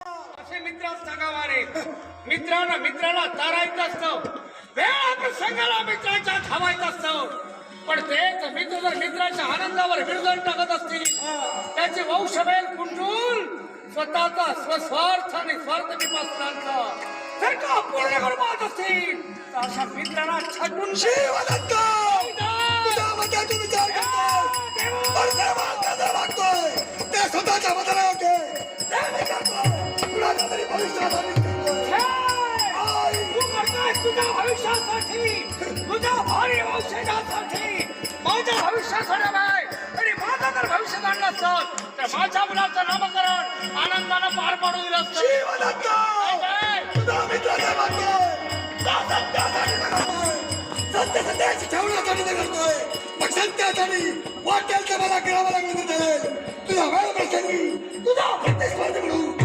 असे मित्र मित्रांना मित्राला तारायचं असतं. वेळा प्रसंगाला मित्राच्या थांबायचं असतं. पण तेच मित्र जर मित्राच्या आनंदावर विरजण टाकत असतील त्याचे वंशवेल कुंटून स्वतःचा स्वस्वार्थ आणि स्वार्थ निपासनांचा जर का पूर्ण करून पाहत असतील तर अशा मित्रांना छटून मतातून विचार करतोय. पण ते मागण्याचं मागतोय ते स्वतःच्या तू करताय तुझ्या भविष्यासाठी तुझ्या भारी वंशजासाठी माझ्या भविष्यासाठी नाही आणि माझं जर भविष्य आणलं असतं तर माझ्या मुलाचं नामकरण आनंदानं पार पाडू दिलं तुझा सत्य सत्याची ठेवण्यासाठी ते करतोय. मग सत्यासाठी वाटेल ते मला गिरावं लागलं तुझा वेळ प्रसंगी तुझा प्रतिस्पर्धी म्हणून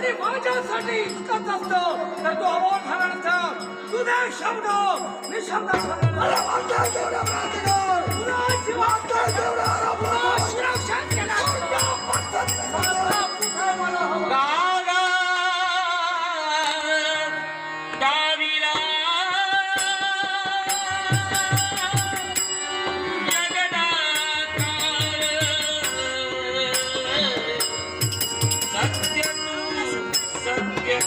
आणि माझ्यासाठी इतकंच असतं. तर तो अमोल झाल्याचा तुझे शब्द निशब्द तुझा